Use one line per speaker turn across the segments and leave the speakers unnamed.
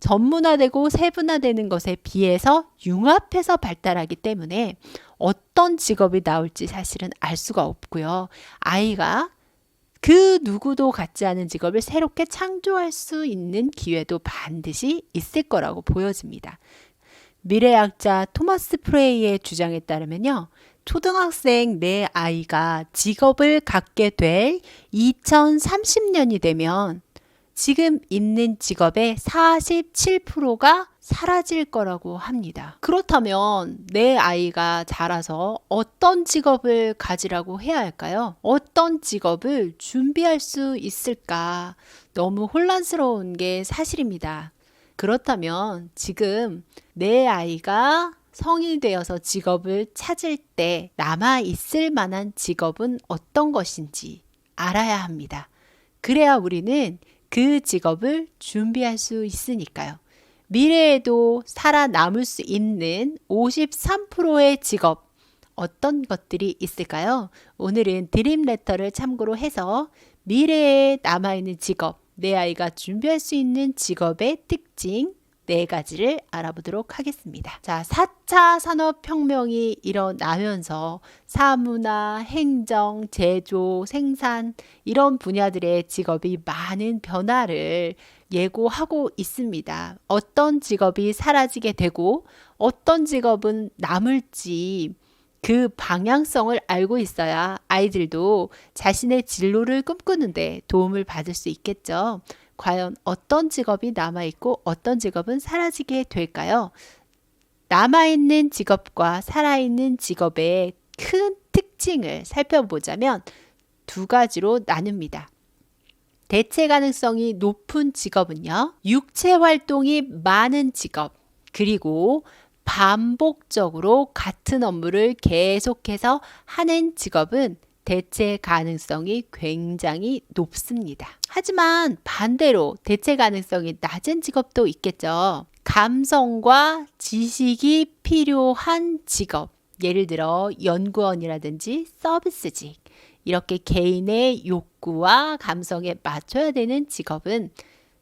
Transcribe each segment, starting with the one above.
전문화되고 세분화되는 것에 비해서 융합해서 발달하기 때문에 어떤 직업이 나올지 사실은 알 수가 없고요. 아이가 그 누구도 갖지 않은 직업을 새롭게 창조할 수 있는 기회도 반드시 있을 거라고 보여집니다. 미래학자 토마스 프레이의 주장에 따르면요. 초등학생 내 아이가 직업을 갖게 될 2030년이 되면 지금 있는 직업의 47%가 사라질 거라고 합니다. 그렇다면 내 아이가 자라서 어떤 직업을 가지라고 해야 할까요? 어떤 직업을 준비할 수 있을까? 너무 혼란스러운 게 사실입니다. 그렇다면 지금 내 아이가 성인이 되어서 직업을 찾을 때 남아 있을 만한 직업은 어떤 것인지 알아야 합니다. 그래야 우리는 그 직업을 준비할 수 있으니까요. 미래에도 살아남을 수 있는 53%의 직업 어떤 것들이 있을까요? 오늘은 드림 레터를 참고로 해서 미래에 남아있는 직업, 내 아이가 준비할 수 있는 직업의 특징, 네 가지를 알아보도록 하겠습니다. 자, 4차 산업혁명이 일어나면서 사무나 행정, 제조, 생산 이런 분야들의 직업이 많은 변화를 예고하고 있습니다. 어떤 직업이 사라지게 되고 어떤 직업은 남을지 그 방향성을 알고 있어야 아이들도 자신의 진로를 꿈꾸는데 도움을 받을 수 있겠죠. 과연 어떤 직업이 남아있고 어떤 직업은 사라지게 될까요? 남아있는 직업과 살아있는 직업의 큰 특징을 살펴보자면 두 가지로 나눕니다. 대체 가능성이 높은 직업은요, 육체 활동이 많은 직업, 그리고 반복적으로 같은 업무를 계속해서 하는 직업은 대체 가능성이 굉장히 높습니다. 하지만 반대로 대체 가능성이 낮은 직업도 있겠죠. 감성과 지식이 필요한 직업. 예를 들어 연구원이라든지 서비스직. 이렇게 개인의 욕구와 감성에 맞춰야 되는 직업은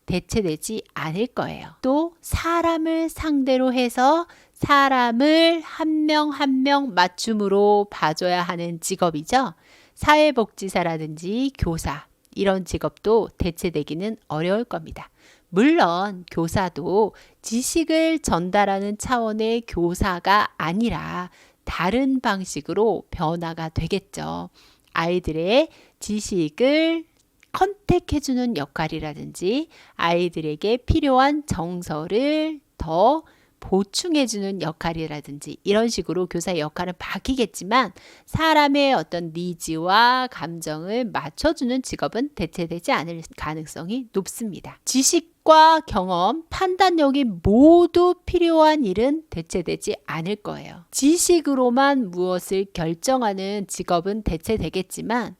대체되지 않을 거예요. 또 사람을 상대로 해서 사람을 한 명 한명 맞춤으로 봐줘야 하는 직업이죠. 사회복지사라든지 교사 이런 직업도 대체되기는 어려울 겁니다. 물론 교사도 지식을 전달하는 차원의 교사가 아니라 다른 방식으로 변화가 되겠죠. 아이들의 지식을 컨택해주는 역할이라든지 아이들에게 필요한 정서를 더 보충해주는 역할이라든지 이런 식으로 교사의 역할은 바뀌겠지만 사람의 어떤 니즈와 감정을 맞춰주는 직업은 대체되지 않을 가능성이 높습니다. 지식과 경험, 판단력이 모두 필요한 일은 대체되지 않을 거예요. 지식으로만 무엇을 결정하는 직업은 대체되겠지만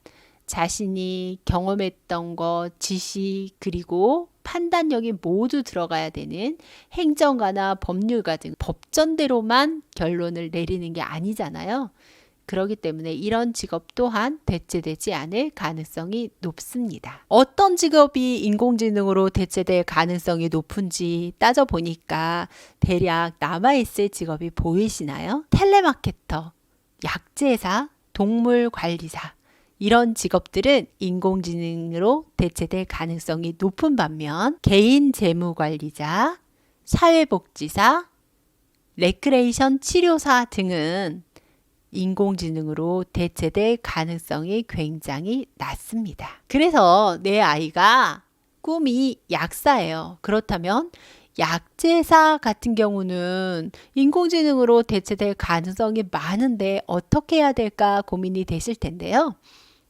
자신이 경험했던 것, 지식, 그리고 판단력이 모두 들어가야 되는 행정가나 법률가 등 법전대로만 결론을 내리는 게 아니잖아요. 그렇기 때문에 이런 직업 또한 대체되지 않을 가능성이 높습니다. 어떤 직업이 인공지능으로 대체될 가능성이 높은지 따져보니까 대략 남아있을 직업이 보이시나요? 텔레마케터, 약제사, 동물관리사, 이런 직업들은 인공지능으로 대체될 가능성이 높은 반면 개인 재무 관리자, 사회복지사, 레크레이션 치료사 등은 인공지능으로 대체될 가능성이 굉장히 낮습니다. 그래서 내 아이가 꿈이 약사예요. 그렇다면 약제사 같은 경우는 인공지능으로 대체될 가능성이 많은데 어떻게 해야 될까 고민이 되실 텐데요.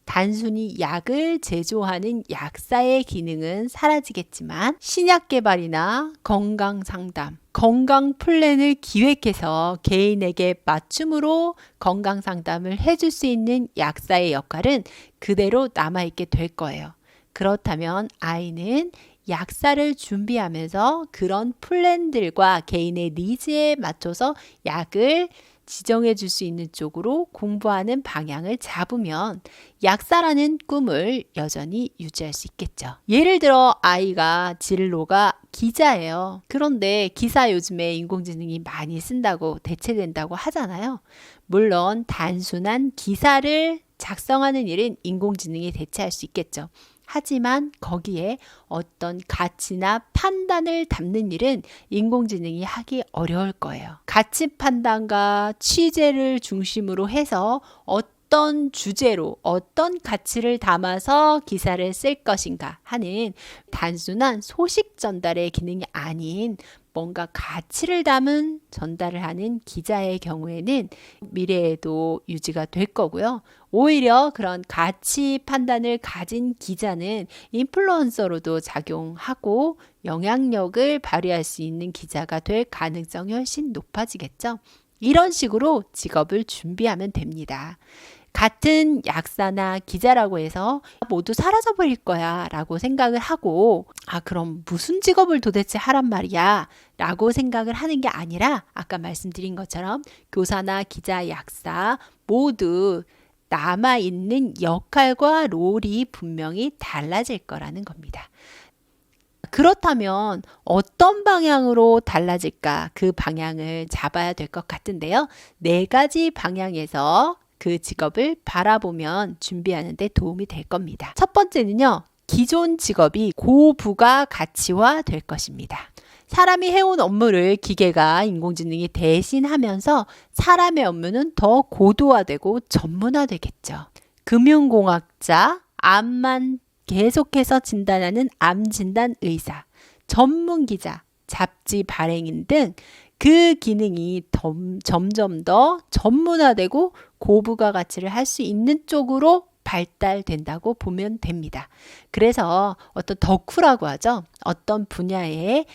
단순히 약을 제조하는 약사의 기능은 사라지겠지만 신약 개발이나 건강 상담, 건강 플랜을 기획해서 개인에게 맞춤으로 건강 상담을 해줄 수 있는 약사의 역할은 그대로 남아있게 될 거예요. 그렇다면 아이는 약사를 준비하면서 그런 플랜들과 개인의 니즈에 맞춰서 약을 지정해 줄 수 있는 쪽으로 공부하는 방향을 잡으면 약사라는 꿈을 여전히 유지할 수 있겠죠. 예를 들어 아이가 진로가 기자예요. 그런데 기사 요즘에 인공지능이 많이 쓴다고 대체된다고 하잖아요. 물론 단순한 기사를 작성하는 일은 인공지능이 대체할 수 있겠죠. 하지만 거기에 어떤 가치나 판단을 담는 일은 인공지능이 하기 어려울 거예요. 가치 판단과 취재를 중심으로 해서 어떤 주제로 어떤 가치를 담아서 기사를 쓸 것인가 하는 단순한 소식 전달의 기능이 아닌 뭔가 가치를 담은 전달을 하는 기자의 경우에는 미래에도 유지가 될 거고요. 오히려 그런 가치 판단을 가진 기자는 인플루언서로도 작용하고 영향력을 발휘할 수 있는 기자가 될 가능성이 훨씬 높아지겠죠. 이런 식으로 직업을 준비하면 됩니다. 같은 약사나 기자라고 해서 모두 사라져 버릴 거야 라고 생각을 하고, 아, 그럼 무슨 직업을 도대체 하란 말이야 라고 생각을 하는 게 아니라, 아까 말씀드린 것처럼 교사나 기자, 약사 모두 남아있는 역할과 롤이 분명히 달라질 거라는 겁니다. 그렇다면 어떤 방향으로 달라질까 그 방향을 잡아야 될 것 같은데요. 네 가지 방향에서 그 직업을 바라보면 준비하는데 도움이 될 겁니다. 첫 번째는요. 기존 직업이 고부가 가치화 될 것입니다. 사람이 해온 업무를 기계가 인공지능이 대신하면서 사람의 업무는 더 고도화되고 전문화되겠죠. 금융공학자, 암만 계속해서 진단하는 암 진단 의사, 전문 기자, 잡지 발행인 등 그 기능이 점점 더 전문화되고 고부가 가치를 할 수 있는 쪽으로 발달된다고 보면 됩니다. 그래서 어떤 덕후라고 하죠. 어떤 분야에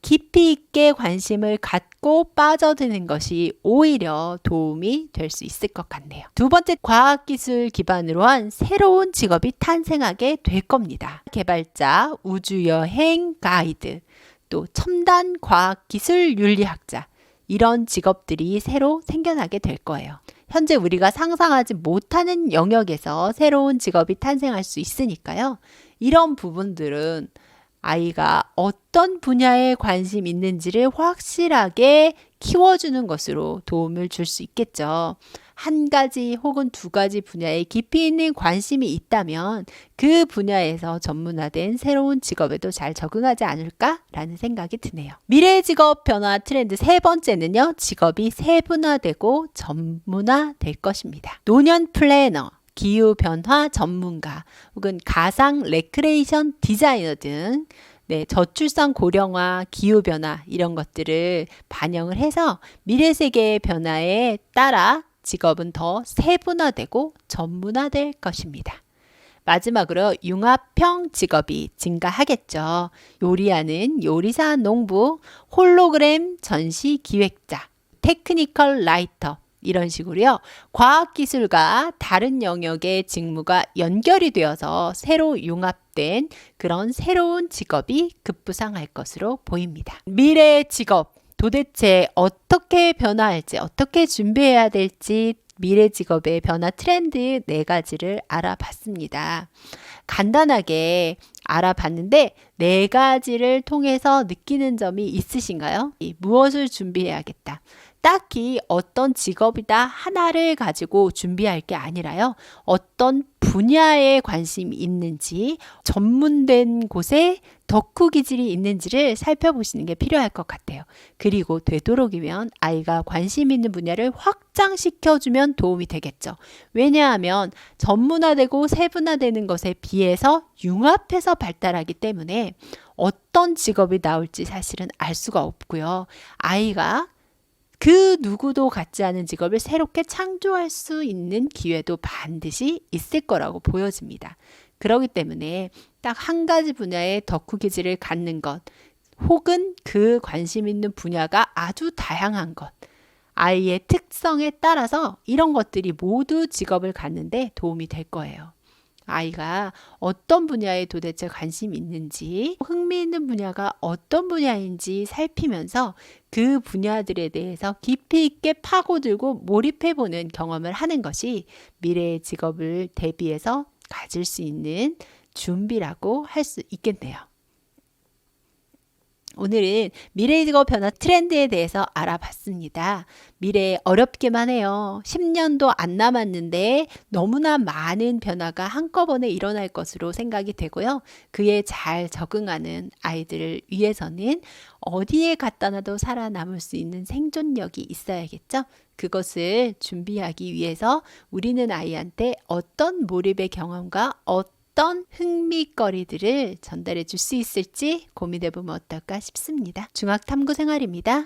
깊이 있게 관심을 갖고 빠져드는 것이 오히려 도움이 될 수 있을 것 같네요. 두 번째, 과학기술 기반으로 한 새로운 직업이 탄생하게 될 겁니다. 개발자, 우주여행 가이드, 또 첨단 과학기술 윤리학자, 이런 직업들이 새로 생겨나게 될 거예요. 현재 우리가 상상하지 못하는 영역에서 새로운 직업이 탄생할 수 있으니까요. 이런 부분들은 아이가 어떤 분야에 관심 있는지를 확실하게 키워주는 것으로 도움을 줄 수 있겠죠. 한 가지 혹은 두 가지 분야에 깊이 있는 관심이 있다면 그 분야에서 전문화된 새로운 직업에도 잘 적응하지 않을까라는 생각이 드네요. 미래 직업 변화 트렌드 세 번째는요, 직업이 세분화되고 전문화될 것입니다. 노년 플래너, 기후 변화 전문가 혹은 가상 레크레이션 디자이너 등 네, 저출산 고령화, 기후 변화 이런 것들을 반영을 해서 미래 세계의 변화에 따라 직업은 더 세분화되고 전문화될 것입니다. 마지막으로 융합형 직업이 증가하겠죠. 요리하는 요리사 농부, 홀로그램 전시 기획자, 테크니컬 라이터, 이런 식으로요. 과학기술과 다른 영역의 직무가 연결이 되어서 새로 융합된 그런 새로운 직업이 급부상할 것으로 보입니다. 미래 직업 도대체 어떻게 변화할지, 어떻게 준비해야 될지 미래 직업의 변화 트렌드 네 가지를 알아봤습니다. 간단하게 알아봤는데 네 가지를 통해서 느끼는 점이 있으신가요? 무엇을 준비해야겠다. 딱히 어떤 직업이다 하나를 가지고 준비할 게 아니라요. 어떤 분야에 관심이 있는지 전문된 곳에 덕후 기질이 있는지를 살펴보시는 게 필요할 것 같아요. 그리고 되도록이면 아이가 관심 있는 분야를 확장시켜주면 도움이 되겠죠. 왜냐하면 전문화되고 세분화되는 것에 비해서 융합해서 발달하기 때문에 어떤 직업이 나올지 사실은 알 수가 없고요. 아이가 그 누구도 갖지 않은 직업을 새롭게 창조할 수 있는 기회도 반드시 있을 거라고 보여집니다. 그렇기 때문에 딱 한 가지 분야의 덕후 기질을 갖는 것, 혹은 그 관심 있는 분야가 아주 다양한 것, 아이의 특성에 따라서 이런 것들이 모두 직업을 갖는데 도움이 될 거예요. 아이가 어떤 분야에 도대체 관심이 있는지, 흥미있는 분야가 어떤 분야인지 살피면서 그 분야들에 대해서 깊이 있게 파고들고 몰입해보는 경험을 하는 것이 미래의 직업을 대비해서 가질 수 있는 준비라고 할 수 있겠네요. 오늘은 미래 직업 변화 트렌드에 대해서 알아봤습니다. 미래 어렵기만 해요. 10년도 안 남았는데 너무나 많은 변화가 한꺼번에 일어날 것으로 생각이 되고요. 그에 잘 적응하는 아이들을 위해서는 어디에 갖다 놔도 살아남을 수 있는 생존력이 있어야겠죠. 그것을 준비하기 위해서 우리는 아이한테 어떤 몰입의 경험과 어떤 어떤 흥미거리들을 전달해 줄 수 있을지 고민해 보면 어떨까 싶습니다. 중학탐구 생활입니다.